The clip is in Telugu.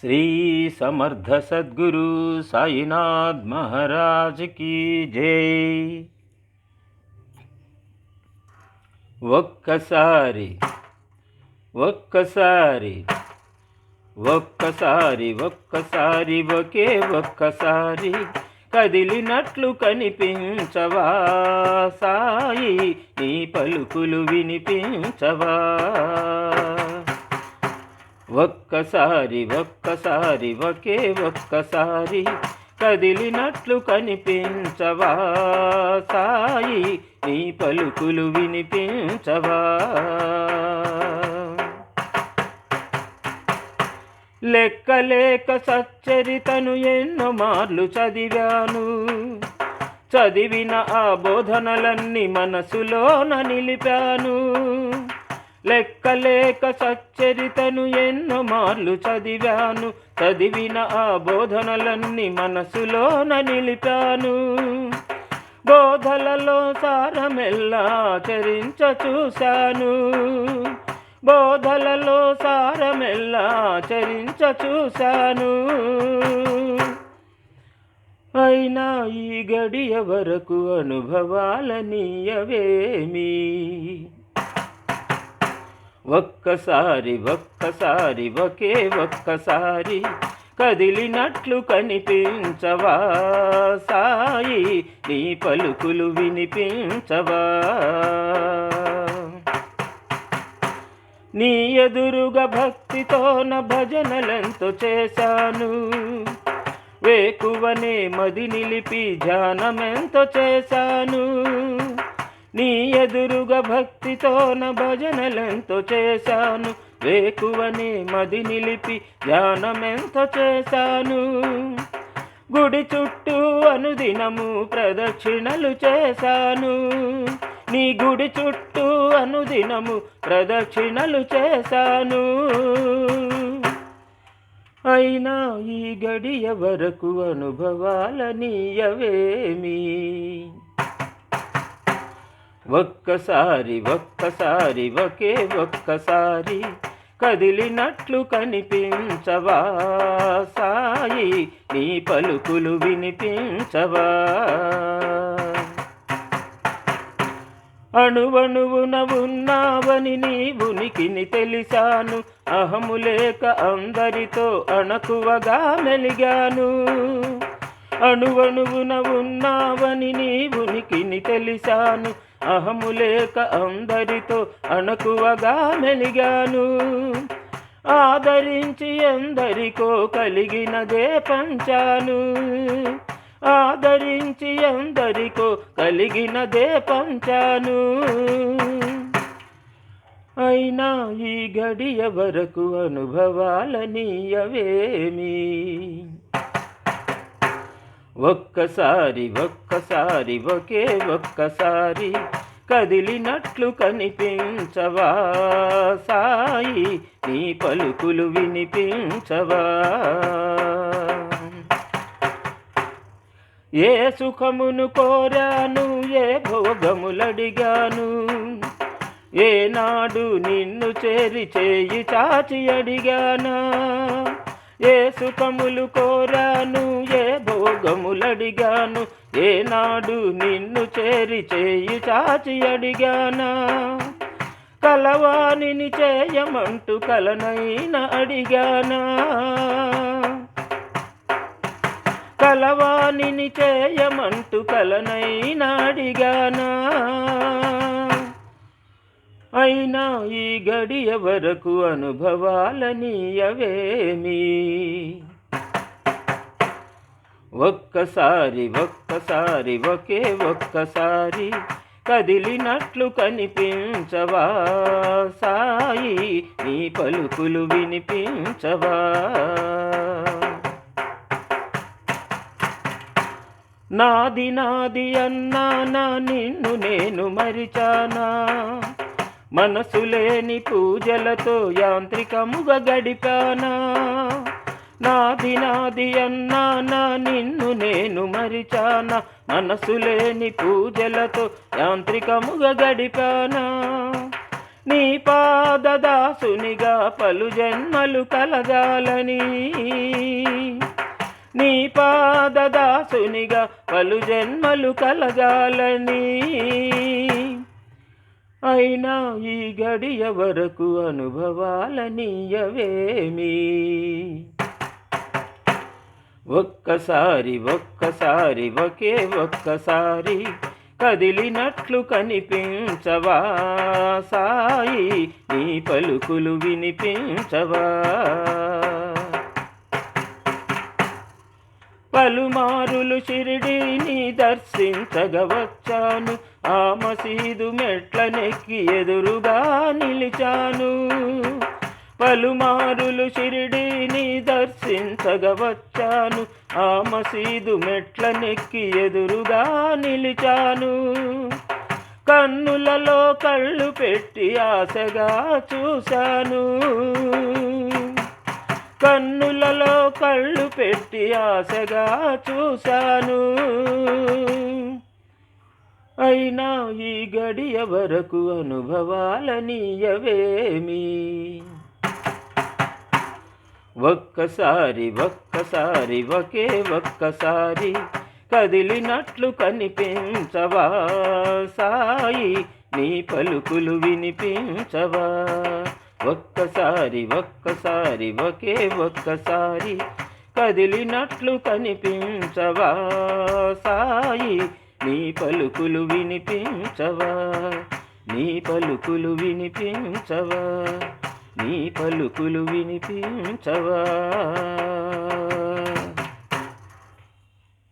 శ్రీ సమర్థ సద్గురు సాయినాథ్ మహారాజ్ కీ జై. ఒక్కసారి ఒక్కసారి ఒక్కసారి ఒక్కసారి ఒకే ఒక్కసారి కదిలినట్లు కనిపించవా సాయి? నీ పలుకులు వినిపించవా? ఒక్కసారి ఒక్కసారి ఒకే ఒక్కసారి కదిలినట్లు కనిపించవా సాయి? నీ పలుకులు వినిపించవా? లెక్కలేక సచ్చరితను ఎన్నో మార్లు చదివాను. చదివిన ఆ బోధనలన్నీ మనసులోన నిలిపాను. లెక్కలేక సచ్చరితను ఎన్నో మార్లు చదివాను. చదివిన ఆ బోధనలన్నీ మనసులోన నిలిపాను. బోధలలో సారమెల్లా చరించ చూశాను. బోధలలో సారమెల్లా చరించ చూశాను. అయినా ఈ గడియ వరకు అనుభవాలనీయవేమీ? ఒక్కసారి ఒక్కసారి ఒకే ఒక్కసారి కదిలినట్లు కనిపించవా సాయి? నీ పలుకులు వినిపించవా? నీ ఎదురుగా భక్తితోన భజనలెంతో చేశాను. వేకువనే మది నిలిపి ధ్యానమెంతో చేశాను. నీ ఎదురుగా భక్తితోన భజనలెంతో చేశాను. వేకువని మది నిలిపి ధ్యానమెంతో చేశాను. గుడి చుట్టూ అనుదినము ప్రదక్షిణలు చేశాను. నీ గుడి చుట్టూ అనుదినము ప్రదక్షిణలు చేశాను. అయినా ఈ గడియ వరకు అనుభవాలనీయవేమి? ఒక్కసారి ఒక్కసారి ఒకే ఒక్కసారి కదిలినట్లు కనిపించవా సాయి నీ పలుకులు వినిపించవా? అణువణువున ఉన్నావని నీ ఉనికిని తెలిసాను అహము లేక అందరితో అణకువగా మెలిగాను. అణువణువున ఉన్నావని నీ ఉనికిని తెలిసాను అహము లేక అందరితో అణకువగా మెలిగాను. ఆదరించి ఎందరికో కలిగినదే పంచాను. ఆదరించి ఎందరికో కలిగినదే పంచాను. అయినా ఈ గడియ వరకు అనుభవాలనీయవేమి? ఒక్కసారి ఒక్కసారి ఒకే ఒక్కసారి కదిలినట్లు కనిపించవా సాయి? నీ పలుకులు వినిపించవా? ఏ సుఖమును కోరాను ఏ భోగములడిగాను? ఏనాడు నిన్ను చేరి చేయి చాచి అడిగానా? ఏ సుఖములు కోరాను ఏ ఏనాడు నిన్ను చేరి చేయి చాచి అడిగానా? కలవాణిని చేయమంటూ కలనైన అడిగానా? కలవాణిని చేయమంటూ కలనైన అడిగానా? అయినా ఈ గడియ వరకు అనుభవాలనీయవేమి? ఒక్కసారి ఒక్కసారి ఒకే ఒక్కసారి కదిలినట్లు కనిపించవా? సాయి నీ పలుకులు వినిపించవా? నాది నాది అన్నానా నిన్ను నేను మరిచానా? మనసు లేని పూజలతో యాంత్రికముగా గడిపానా? నాది నాది అన్నానా నిన్ను నేను మరిచానా? మనసు లేని పూజలతో యాంత్రికముగా గడిపానా? నీ పాదదాసునిగా పలు జన్మలు కలగాలని. నీ పాదదాసునిగా పలు జన్మలు కలగాలని. అయినా ఈ గడియ వరకు అనుభవాలనీయవేమి ఒక్కసారి ఒక్కసారి ఒకే ఒక్కసారి కదిలినట్లు కనిపించవా సాయి? నీ పలుకులు వినిపించవా? పలుమారులు షిరిడీని దర్శించగవచ్చాను. ఆ మసీదు మెట్లనెక్కి ఎదురుగా నిలిచాను. పలుమారులు షిరిడీ దర్శించగవచ్చాను ఆ మసీదు మెట్లనెక్కి ఎదురుగా నిలిచాను. కన్నులలో కళ్ళు పెట్టి ఆశగా చూశాను. కన్నులలో కళ్ళు పెట్టి ఆశగా చూశాను. అయినా ఈ గడియ వరకు అనుభవాలనీయవేమీ? ఒక్కసారి ఒక్కసారి ఒకే ఒక్కసారి కదిలినట్లు కనిపించవా? సాయి నీ పలుకులు వినిపించవా? ఒక్కసారి ఒక్కసారి ఒకే ఒక్కసారి కదిలినట్లు కనిపించవా? సాయి నీ పలుకులు వినిపించవా? నీ పలుకులు వినిపించవా? నీ పలుకులు వినిపించవా?